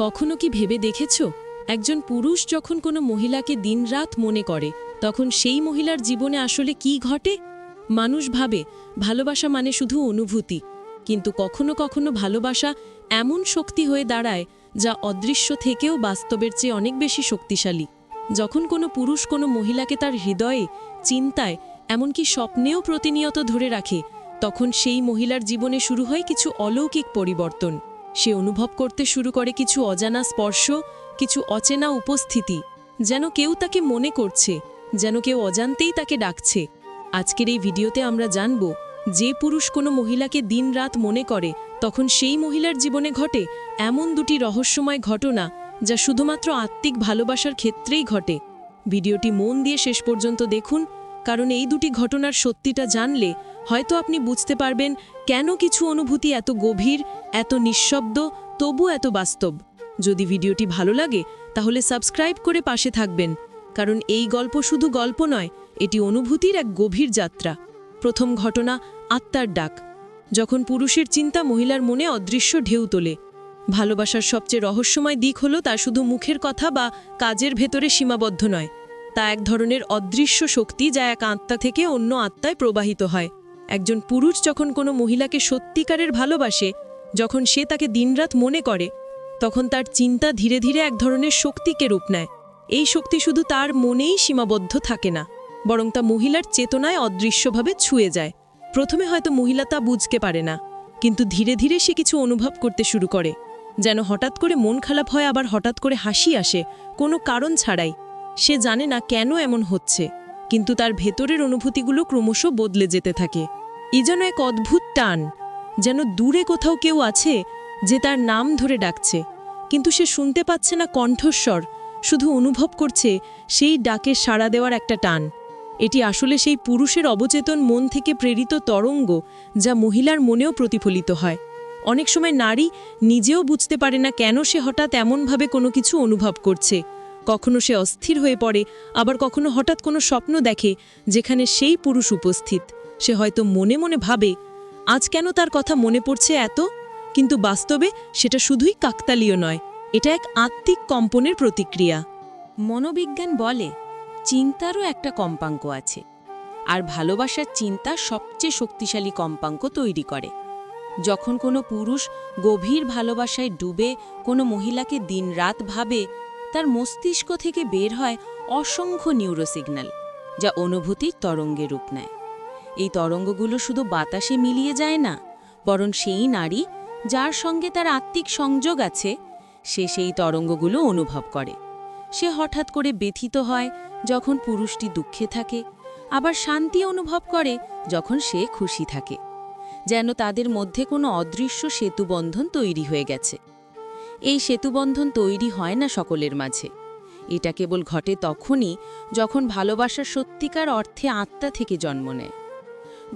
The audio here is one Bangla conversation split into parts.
কখনো কি ভেবে দেখেছ? একজন পুরুষ যখন কোনো মহিলাকে দিনরাত মনে করে, তখন সেই মহিলার জীবনে আসলে কি ঘটে? মানুষ ভাবে, ভালোবাসা মানে শুধু অনুভূতি। কিন্তু কখনো কখনো ভালোবাসা এমন শক্তি হয়ে দাঁড়ায়, যা অদৃশ্য থেকেও বাস্তবের চেয়ে অনেক বেশি শক্তিশালী। যখন কোনো পুরুষ কোনো মহিলাকে তার হৃদয়ে, চিন্তায়, এমনকি স্বপ্নেও প্রতিনিয়ত ধরে রাখে, তখন সেই মহিলার জীবনে শুরু হয় কিছু অলৌকিক পরিবর্তন। সে অনুভব করতে শুরু করে কিছু অজানা স্পর্শ, কিছু অচেনা উপস্থিতি, যেন কেউ তাকে মনে করছে, যেন কেউ অজান্তেই তাকে ডাকছে। আজকের এই ভিডিওতে আমরা জানব, যে পুরুষ কোনো মহিলাকে দিনরাত মনে করে, তখন সেই মহিলার জীবনে ঘটে এমন দুটি রহস্যময় ঘটনা, যা শুধুমাত্র আত্মিক ভালোবাসার ক্ষেত্রেই ঘটে। ভিডিওটি মন দিয়ে শেষ পর্যন্ত দেখুন, কারণ এই দুটি ঘটনার সত্যিটা জানলে হয়তো আপনি বুঝতে পারবেন কেন কিছু অনুভূতি এত গভীর, এত নিঃশব্দ তবু এত বাস্তব। যদি ভিডিওটি ভালো লাগে, তাহলে সাবস্ক্রাইব করে পাশে থাকবেন। কারণ এই গল্প শুধু গল্প নয়, এটি অনুভূতির এক গভীর যাত্রা। প্রথম ঘটনা, আত্মার ডাক। যখন পুরুষের চিন্তা মহিলার মনে অদৃশ্য ঢেউ তোলে। ভালোবাসার সবচেয়ে রহস্যময় দিক হলো তা শুধু মুখের কথা বা কাজের ভেতরে সীমাবদ্ধ নয়। তা এক ধরনের অদৃশ্য শক্তি যা এক আত্মা থেকে অন্য আত্মায় প্রবাহিত হয়। একজন পুরুষ যখন কোনো মহিলাকে সত্যিকারের ভালোবাসে, যখন সে তাকে দিনরাত মনে করে, তখন তার চিন্তা ধীরে ধীরে এক ধরনের শক্তিকে রূপ নেয়। এই শক্তি শুধু তার মনেই সীমাবদ্ধ থাকে না, বরং তা মহিলার চেতনায় অদৃশ্যভাবে ছুঁয়ে যায়। প্রথমে হয়তো মহিলা তা বুঝতে পারে না, কিন্তু ধীরে ধীরে সে কিছু অনুভব করতে শুরু করে, যেন হঠাৎ করে মন খারাপ হয়, আবার হঠাৎ করে হাসি আসে, কোনো কারণ ছাড়াই। সে জানে না কেন এমন হচ্ছে। কিন্তু তার ভেতরের অনুভূতিগুলো ক্রমশ বদলে যেতে থাকে। এই যেন এক অদ্ভুত টান, যেন দূরে কোথাও কেউ আছে যে তার নাম ধরে ডাকছে। কিন্তু সে শুনতে পাচ্ছে না কণ্ঠস্বর, শুধু অনুভব করছে সেই ডাকে সাড়া দেওয়ার একটা টান। এটি আসলে সেই পুরুষের অবচেতন মন থেকে প্রেরিত তরঙ্গ যা মহিলার মনেও প্রতিফলিত হয়। অনেক সময় নারী নিজেও বুঝতে পারে না কেন সে হঠাৎ এমনভাবে কোনো কিছু অনুভব করছে। কখনো সে অস্থির হয়ে পড়ে, আবার কখনো হঠাৎ কোনো স্বপ্ন দেখে যেখানে সেই পুরুষ উপস্থিত। সে হয়তো মনে মনে ভাবে, আজ কেন তার কথা মনে পড়ছে এত? কিন্তু বাস্তবে সেটা শুধুই কাকতালীয় নয়, এটা এক আত্মিক কম্পনের প্রতিক্রিয়া। মনোবিজ্ঞান বলে, চিন্তারও একটা কম্পাঙ্ক আছে, আর ভালোবাসার চিন্তা সবচেয়ে শক্তিশালী কম্পাঙ্ক তৈরি করে। যখন কোনো পুরুষ গভীর ভালোবাসায় ডুবে কোনো মহিলাকে দিনরাত ভাবে তার মস্তিষ্ক থেকে বের হয় অসংখ্য নিউরোসিগন্যাল, যা অনুভূতির তরঙ্গে রূপ নেয়। এই তরঙ্গগুলো শুধু বাতাসে মিলিয়ে যায় না, বরং সেই নারী যার সঙ্গে তার আত্মিক সংযোগ আছে, সে সেই তরঙ্গগুলো অনুভব করে। সে হঠাৎ করে ব্যথিত হয় যখন পুরুষটি দুঃখে থাকে, আবার শান্তি অনুভব করে যখন সে খুশি থাকে, যেন তাদের মধ্যে কোনো অদৃশ্য সেতুবন্ধন তৈরি হয়ে গেছে। এই সেতুবন্ধন তৈরি হয় না সকলের মাঝে। এটা কেবল ঘটে তখনই যখন ভালোবাসার সত্যিকার অর্থে আত্মা থেকে জন্ম নেয়।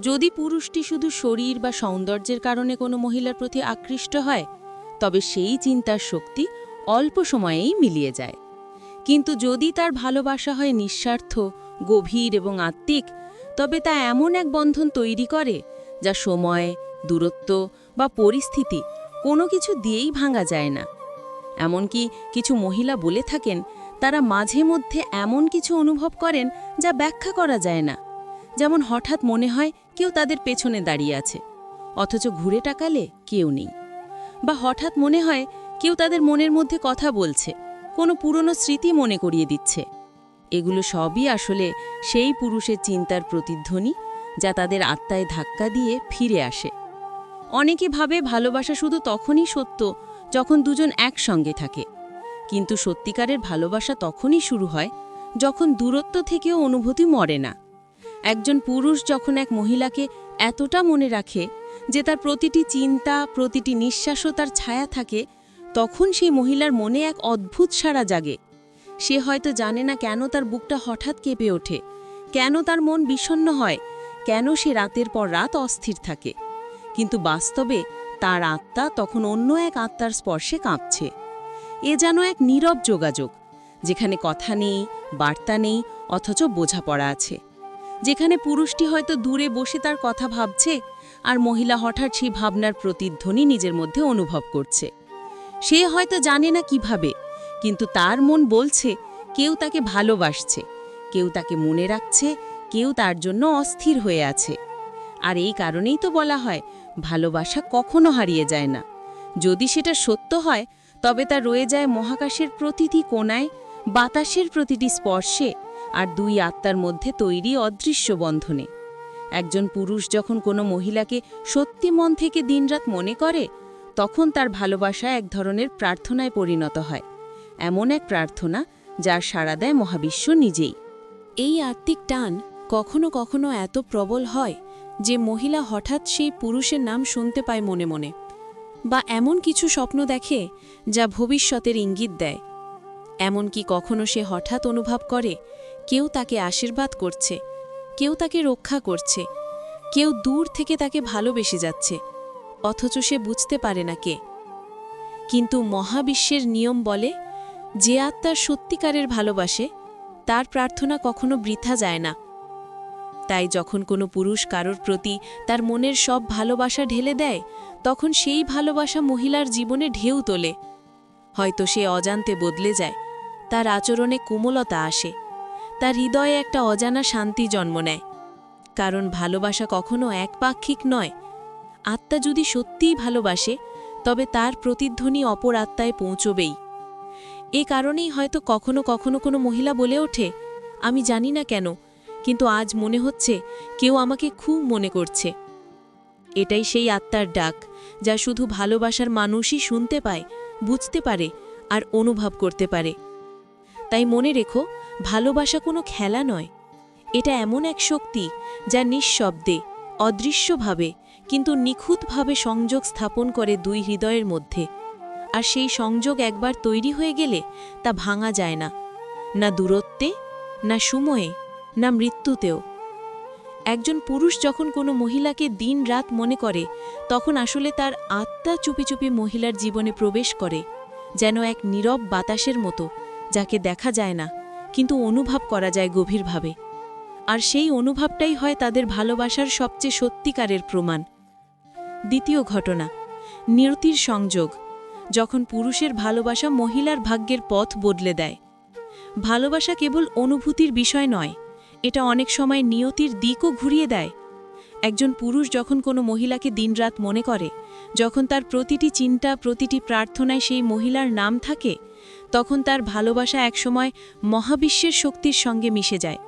যদি পুরুষটি শুধু শরীর বা সৌন্দর্যের কারণে কোনো মহিলার প্রতি আকৃষ্ট হয়, তবে সেই চিন্তার শক্তি অল্প সময়েই মিলিয়ে যায়। কিন্তু যদি তার ভালোবাসা হয় নিঃস্বার্থ, গভীর এবং আত্মিক, তবে তা এমন এক বন্ধন তৈরি করে যা সময়, দূরত্ব বা পরিস্থিতি কোনো কিছু দিয়েই ভাঙা যায় না। এমনকি কিছু মহিলা বলে থাকেন, তারা মাঝে মধ্যে এমন কিছু অনুভব করেন যা ব্যাখ্যা করা যায় না। যেমন হঠাৎ মনে হয় কেউ তাদের পেছনে দাঁড়িয়ে আছে, অথচ ঘুরে টাকালে কেউ নেই। বা হঠাৎ মনে হয় কেউ তাদের মনের মধ্যে কথা বলছে, কোনো পুরনো স্মৃতি মনে করিয়ে দিচ্ছে। এগুলো সবই আসলে সেই পুরুষের চিন্তার প্রতিধ্বনি যা তাদের আত্মায় ধাক্কা দিয়ে ফিরে আসে। অনেকে ভাবে ভালোবাসা শুধু তখনই সত্য যখন দুজন একসঙ্গে থাকে। কিন্তু সত্যিকারের ভালোবাসা তখনই শুরু হয় যখন দূরত্ব থেকেও অনুভূতি মরে না। একজন পুরুষ যখন এক মহিলাকে এতটা মনে রাখে যে তার প্রতিটি চিন্তা, প্রতিটি নিঃশ্বাসও তার ছায়া থাকে, তখন সেই মহিলার মনে এক অদ্ভুত সাড়া জাগে। সে হয়তো জানে না কেন তার বুকটা হঠাৎ কেঁপে ওঠে, কেন তার মন বিষণ্ণ হয়, কেন সে রাতের পর রাত অস্থির থাকে। কিন্তু বাস্তবে তার আত্মা তখন অন্য এক আত্মার স্পর্শে কাঁপছে। এ যেন এক নীরব যোগাযোগ, যেখানে কথা নেই, বার্তা নেই, অথচ বোঝাপড়া আছে। যেখানে পুরুষটি হয়তো দূরে বসে তার কথা ভাবছে আর মহিলা হঠাৎ সেই ভাবনার প্রতিধ্বনি নিজের মধ্যে অনুভব করছে। সে হয়তো জানে না কীভাবে, কিন্তু তার মন বলছে, কেউ তাকে ভালোবাসছে, কেউ তাকে মনে রাখছে, কেউ তার জন্য অস্থির হয়ে আছে। আর এই কারণেই তো বলা হয়, ভালোবাসা কখনো হারিয়ে যায় না। যদি সেটা সত্য হয়, তবে তা রয়ে যায় মহাকাশের প্রতিটি কোণায়, বাতাসের প্রতিটি স্পর্শে আর দুই আত্মার মধ্যে তৈরি অদৃশ্য বন্ধনে। একজন পুরুষ যখন কোনো মহিলাকে সত্যি মন থেকে দিনরাত মনে করে, তখন তার ভালোবাসা এক ধরনের প্রার্থনায় পরিণত হয়। এমন এক প্রার্থনা যার সাড়া দেয় মহাবিশ্ব নিজেই। এই আত্মিক টান কখনো কখনো এত প্রবল হয় যে মহিলা হঠাৎ সেই পুরুষের নাম শুনতে পায় মনে মনে, বা এমন কিছু স্বপ্ন দেখে যা ভবিষ্যতের ইঙ্গিত দেয়। এমনকি কখনো সে হঠাৎ অনুভব করে, কেউ তাকে আশীর্বাদ করছে, কেউ তাকে রক্ষা করছে, কেউ দূর থেকে তাকে ভালোবেসে যাচ্ছে, অথচ সে বুঝতে পারে না কে। কিন্তু মহাবিশ্বের নিয়ম বলে, যে আত্মার সত্যিকারের ভালোবাসে, তার প্রার্থনা কখনো বৃথা যায় না। তাই যখন কোনো পুরুষ কারোর প্রতি তার মনের সব ভালোবাসা ঢেলে দেয়, তখন সেই ভালোবাসা মহিলার জীবনে ঢেউ তোলে। হয়তো সে অজান্তে বদলে যায়, তার আচরণে কোমলতা আসে, তার হৃদয়ে একটা অজানা শান্তি জন্ম নেয়। কারণ ভালোবাসা কখনো একপাক্ষিক নয়। আত্মা যদি সত্যিই ভালোবাসে, তবে তার প্রতিধ্বনি অপর আত্মায় পৌঁছবেই। এ কারণেই হয়তো কখনো কখনো কোনো মহিলা বলে ওঠে, আমি জানি না কেন কিন্তু আজ মনে হচ্ছে কেউ আমাকে খুব মনে করছে। এটাই সেই আত্মার ডাক, যা শুধু ভালোবাসার মানুষই শুনতে পায়, বুঝতে পারে, আর অনুভব করতে পারে। তাই মনে রেখো, ভালোবাসা কোনো খেলা নয়। এটা এমন এক শক্তি, যা নিঃশব্দে, অদৃশ্যভাবে, কিন্তু নিখুঁতভাবে সংযোগ স্থাপন করে দুই হৃদয়ের মধ্যে। আর সেই সংযোগ একবার তৈরি হয়ে গেলে তা ভাঙা যায় না। না দূরত্বে, না সময়ে না মৃত্যুতেও। একজন পুরুষ যখন কোনো মহিলাকে দিন রাত মনে করে, তখন আসলে তার আত্মা চুপি চুপি মহিলার জীবনে প্রবেশ করে, যেন এক নীরব বাতাসের মতো, যাকে দেখা যায় না, কিন্তু অনুভব করা যায় গভীরভাবে। আর সেই অনুভবটাই হয় তাদের ভালোবাসার সবচেয়ে সত্যিকারের প্রমাণ। দ্বিতীয় ঘটনা, নিয়তির সংযোগ, যখন পুরুষের ভালোবাসা মহিলার ভাগ্যের পথ বদলে দেয়। ভালোবাসা কেবল অনুভূতির বিষয় নয় এটা অনেক সময় নিয়তির দিকও ঘুরিয়ে দেয়। একজন পুরুষ যখন কোনো মহিলাকে দিনরাত মনে করে, যখন তার প্রতিটি চিন্তা, প্রতিটি প্রার্থনায় সেই মহিলার নাম থাকে, তখন তার ভালোবাসা একসময় মহাবিশ্বের শক্তির সঙ্গে মিশে যায়।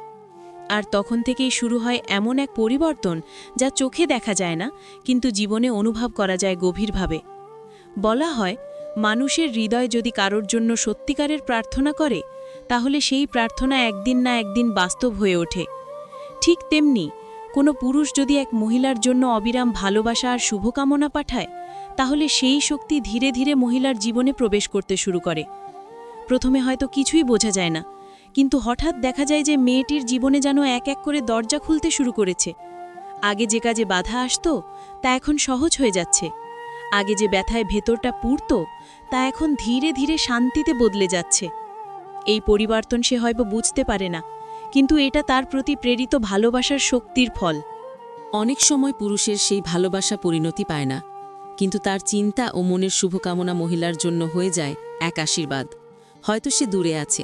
আর তখন থেকেই শুরু হয় এমন এক পরিবর্তন যা চোখে দেখা যায় না, কিন্তু জীবনে অনুভব করা যায় গভীরভাবে। বলা হয়, মানুষের হৃদয় যদি কারোর জন্য সত্যিকারের প্রার্থনা করে তাহলে সেই প্রার্থনা একদিন না একদিন বাস্তব হয়ে ওঠে। ঠিক তেমনি, কোনো পুরুষ যদি এক মহিলার জন্য অবিরাম ভালোবাসা আর শুভকামনা পাঠায়, তাহলে সেই শক্তি ধীরে ধীরে মহিলার জীবনে প্রবেশ করতে শুরু করে। প্রথমে হয়তো কিছুই বোঝা যায় না, কিন্তু হঠাৎ দেখা যায় যে মেয়েটির জীবনে যেন এক এক করে দরজা খুলতে শুরু করেছে। আগে যে কাজে বাধা আসতো, তা এখন সহজ হয়ে যাচ্ছে। আগে যে ব্যথায় ভেতরটা পুড়ত, তা এখন ধীরে ধীরে শান্তিতে বদলে যাচ্ছে। এই পরিবর্তন সে হয়তো বুঝতে পারে না, কিন্তু এটা তার প্রতি প্রেরিত ভালোবাসার শক্তির ফল। অনেক সময় পুরুষের সেই ভালোবাসা পরিণতি পায় না, কিন্তু তার চিন্তা ও মনের শুভকামনা মহিলার জন্য হয়ে যায় এক আশীর্বাদ। হয়তো সে দূরে আছে,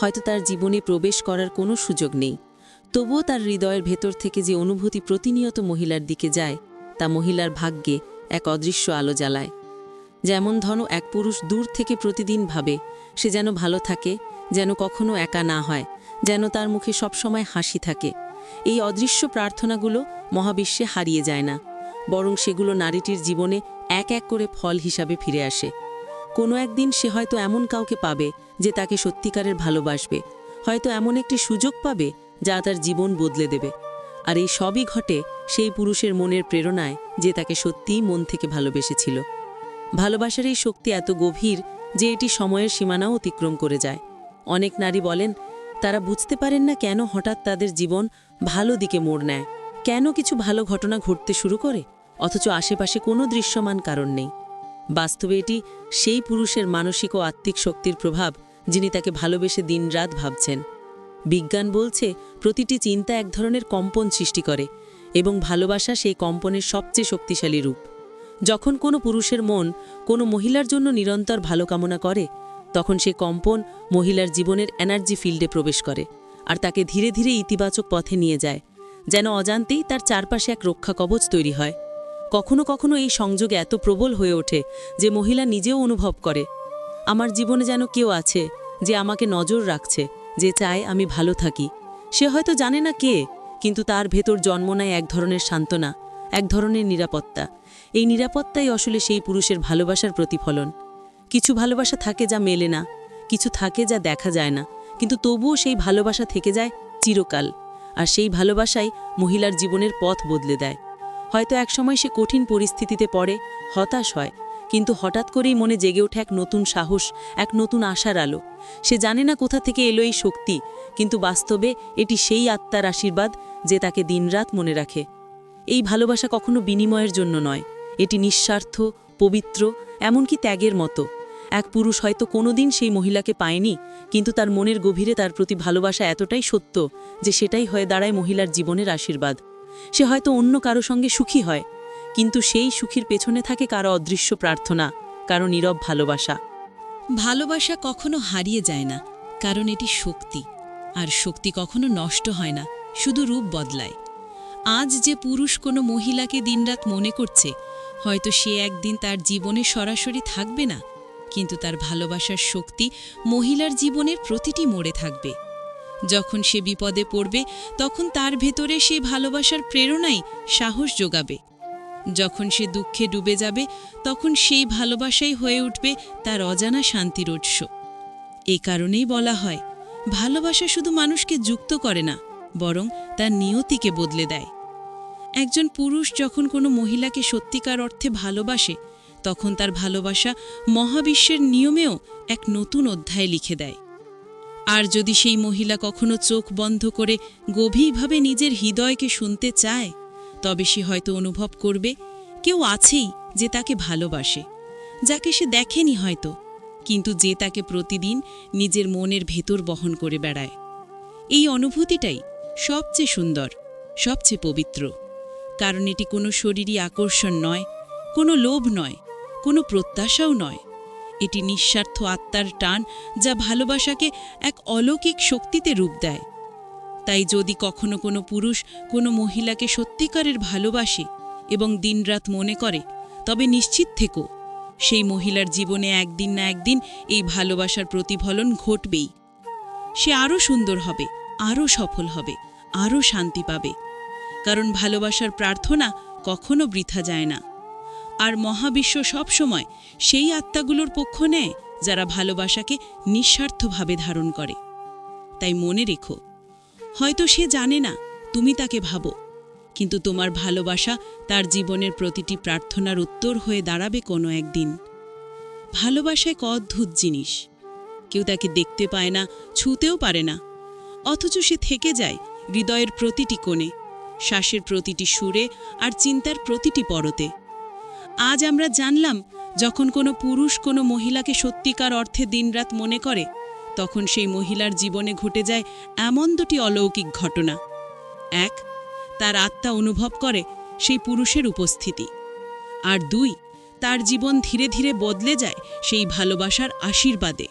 হয়তো তার জীবনে প্রবেশ করার কোনো সুযোগ নেই, তবুও তার হৃদয়ের ভেতর থেকে যে অনুভূতি প্রতিনিয়ত মহিলার দিকে যায়, তা মহিলার ভাগ্যে এক অদৃশ্য আলো জ্বালায়। যেমন ধন এক পুরুষ দূর থেকে প্রতিদিন ভাবে, সে যেন ভালো থাকে যেন কখনো একা না হয়, যেন তার মুখে সবসময় হাসি থাকে। এই অদৃশ্য প্রার্থনাগুলো মহাবিশ্বে হারিয়ে যায় না, বরং সেগুলো নারীটির জীবনে এক এক করে ফল হিসাবে ফিরে আসে। কোনো একদিন সে হয়তো এমন কাউকে পাবে যে তাকে সত্যিকারের ভালোবাসবে, হয়তো এমন একটি সুযোগ পাবে যা তার জীবন বদলে দেবে। আর এই সবই ঘটে সেই পুরুষের মনের প্রেরণায় যে তাকে সত্যিই মন থেকে ভালোবেসেছিল। ভালোবাসার এই শক্তি এত গভীর যে এটি সময়ের সীমানাও অতিক্রম করে যায়। অনেক নারী বলেন, তারা বুঝতে পারেন না কেন হঠাৎ তাদের জীবন ভালো দিকে মোড় নেয়। কেন কিছু ভালো ঘটনা ঘটতে শুরু করে? অথচ আশেপাশে কোনো দৃশ্যমান কারণ নেই। বাস্তবে এটি সেই পুরুষের মানসিক ও আত্মিক শক্তির প্রভাব যিনি তাকে ভালোবেসে দিনরাত ভাবছেন। বিজ্ঞান বলছে, প্রতিটি চিন্তা এক ধরনের কম্পন সৃষ্টি করে এবং ভালোবাসা সেই কম্পনের সবচেয়ে শক্তিশালী রূপ। যখন কোনো পুরুষের মন কোনো মহিলার জন্য নিরন্তর ভালো কামনা করে তখন সে কম্পন মহিলার জীবনের এনার্জি ফিল্ডে প্রবেশ করে আর তাকে ধীরে ধীরে ইতিবাচক পথে নিয়ে যায়, যেন অজান্তেই তার চারপাশে এক রক্ষা কবচ তৈরি হয়। কখনো কখনো এই সংযোগ এত প্রবল হয়ে ওঠে যে মহিলা নিজেও অনুভব করে, আমার জীবনে যেন কেউ আছে যে আমাকে নজর রাখছে, যে চায় আমি ভালো থাকি। সে হয়তো জানে না কে, কিন্তু তার ভেতর জন্ম নেয় এক ধরনের সান্ত্বনা, এক ধরনের নিরাপত্তা। এই নিরাপত্তাই আসলে সেই পুরুষের ভালোবাসার প্রতিফলন। কিছু ভালোবাসা থাকে যা মেলে না, কিছু থাকে যা দেখা যায় না, কিন্তু তবুও সেই ভালোবাসা থেকে যায় চিরকাল, আর সেই ভালোবাসাই মহিলার জীবনের পথ বদলে দেয়। হয়তো একসময় সে কঠিন পরিস্থিতিতে পড়ে, হতাশ হয়, কিন্তু হঠাৎ করেই মনে জেগে ওঠে এক নতুন সাহস, এক নতুন আশার আলো। সে জানে না কোথা থেকে এলো এই শক্তি, কিন্তু বাস্তবে এটি সেই আত্মার আশীর্বাদ যে তাকে দিনরাত মনে রাখে। এই ভালোবাসা কখনো বিনিময়ের জন্য নয়, এটি নিঃস্বার্থ, পবিত্র, এমনকি ত্যাগের মতো। এক পুরুষ হয়তো কোনোদিন সেই মহিলাকে পায়নি, কিন্তু তার মনের গভীরে তার প্রতি ভালোবাসা এতটাই সত্য যে সেটাই হয়ে দাঁড়ায় মহিলার জীবনের আশীর্বাদ। সে হয়তো অন্য কারও সঙ্গে সুখী হয়, কিন্তু সেই সুখীর পেছনে থাকে কারও অদৃশ্য প্রার্থনা, কারও নীরব ভালোবাসা। ভালোবাসা কখনো হারিয়ে যায় না, কারণ এটি শক্তি, আর শক্তি কখনো নষ্ট হয় না, শুধু রূপ বদলায়। আজ যে পুরুষ কোনো মহিলাকে দিনরাত মনে করছে, হয়তো সে একদিন তার জীবনে সরাসরি থাকবে না কিন্তু তার ভালোবাসার শক্তি মহিলার জীবনের প্রতিটি মোড়ে থাকবে। যখন সে বিপদে পড়বে, তখন তার ভেতরে সে ভালোবাসার প্রেরণাই সাহস যোগাবে। যখন সে দুঃখে ডুবে যাবে, তখন সেই ভালোবাসাই হয়ে উঠবে তার অজানা শান্তির উৎস। এই কারণেই বলা হয়, ভালোবাসা শুধু মানুষকে যুক্ত করে না, বরং তার নিয়তিকে বদলে দেয়। একজন পুরুষ যখন কোনো মহিলাকে সত্যিকার অর্থে ভালোবাসে তখন তার ভালোবাসা মহাবিশ্বের নিয়মেও এক নতুন অধ্যায় লিখে দেয়। আর যদি সেই মহিলা কখনো চোখ বন্ধ করে গভীরভাবে নিজের হৃদয়কে শুনতে চায়, তবে সে হয়তো অনুভব করবে, কেউ আছেই যে তাকে ভালোবাসে, যাকে সে দেখেনি হয়তো, কিন্তু যে তাকে প্রতিদিন নিজের মনের ভেতর বহন করে বেড়ায়। এই অনুভূতিটাই সবচেয়ে সুন্দর, সবচেয়ে পবিত্র, কারণ এটি কোনো শরীরী আকর্ষণ নয়, কোনো লোভ নয় কোনো প্রত্যাশাও নয়। এটি নিঃস্বার্থ আত্মার টান যা ভালোবাসাকে এক অলৌকিক শক্তিতে রূপ দেয়। তাই যদি কখনো কোনো পুরুষ কোনো মহিলাকে সত্যিকারের ভালোবাসে এবং দিনরাত মনে করে, তবে নিশ্চিত থেকো, সেই মহিলার জীবনে একদিন না একদিন এই ভালোবাসার প্রতিফলন ঘটবেই। সে আরও সুন্দর হবে, আরও সফল হবে, আরও শান্তি পাবে। কারণ ভালোবাসার প্রার্থনা কখনো বৃথা যায় না। আর মহাবিশ্ব সবসময় সেই আত্মাগুলোর পক্ষ নেয় যারা ভালোবাসাকে নিঃস্বার্থভাবে ধারণ করে। তাই মনে রেখো, হয়তো সে জানে না তুমি তাকে ভাবো, কিন্তু তোমার ভালোবাসা তার জীবনের প্রতিটি প্রার্থনার উত্তর হয়ে দাঁড়াবে কোনো একদিন। ভালোবাসা এক অদ্ভুত জিনিস, কেউ তাকে দেখতে পায় না, ছুঁতেও পারে না, অথচ সে থেকে যায় হৃদয়ের প্রতিটি কোণে, শ্বাসের প্রতিটি সুরে আর চিন্তার প্রতিটি পরতে। আজ আমরা জানলাম, যখন কোনো পুরুষ কোনো মহিলাকে সত্যিকার অর্থে দিনরাত মনে করে, তখন সেই মহিলার জীবনে ঘটে যায় এমন দুটি অলৌকিক ঘটনা। এক, তার আত্মা অনুভব করে সেই পুরুষের উপস্থিতি। আর দুই, তার জীবন ধীরে ধীরে বদলে যায় সেই ভালোবাসার আশীর্বাদে।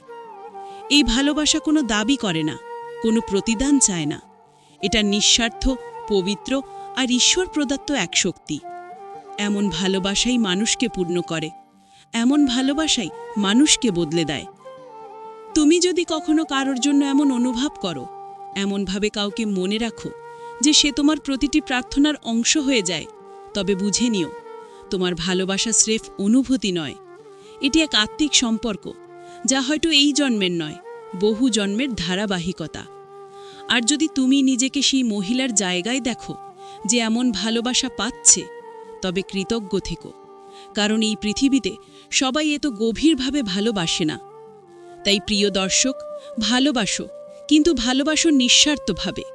এই ভালোবাসা কোনো দাবি করে না, কোনো প্রতিদান চায় না। এটা নিঃস্বার্থ, পবিত্র আর ঈশ্বর প্রদত্ত এক শক্তি। এমন ভালোবাসাই মানুষকে পূর্ণ করে, এমন ভালোবাসাই মানুষকে বদলে দেয়। তুমি যদি কখনো কারোর জন্য এমন অনুভব করো, এমনভাবে কাউকে মনে রাখো যে সে তোমার প্রতিটি প্রার্থনার অংশ হয়ে যায়, তবে বুঝে নিও, তোমার ভালোবাসা স্রেফ অনুভূতি নয়। এটি এক আত্মিক সম্পর্ক, যা হয়তো এই জন্মের নয়, বহু জন্মের ধারাবাহিকতা। আর যদি তুমি নিজেকে সেই মহিলার জায়গায় দেখো যে এমন ভালোবাসা পাচ্ছে তবে কৃতজ্ঞ থেকো, কারণ এই পৃথিবীতে সবাই এত গভীরভাবে ভালোবাসে না। তাই প্রিয় দর্শক, ভালোবাসো, কিন্তু ভালোবাসো নিঃস্বার্থভাবে।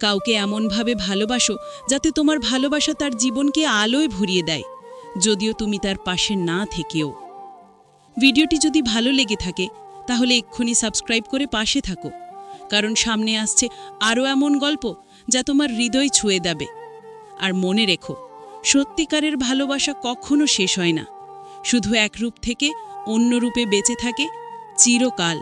কাউকে এমনভাবে ভালোবাসো যাতে তোমার ভালোবাসা তার জীবনকে আলোয় ভরিয়ে দেয়, যদিও তুমি তার পাশে না থেকেও। ভিডিওটি যদি ভালো লেগে থাকে, তাহলে এক্ষুনি সাবস্ক্রাইব করে পাশে থাকো, কারণ সামনে আসছে আরও এমন গল্প যা তোমার হৃদয় ছুঁয়ে দেবে আর মনে রেখো সত্যিকারের ভালোবাসা কখনো শেষ হয় না। শুধু এক রূপ থেকে অন্য রূপে বেঁচে থাকে চিরকাল।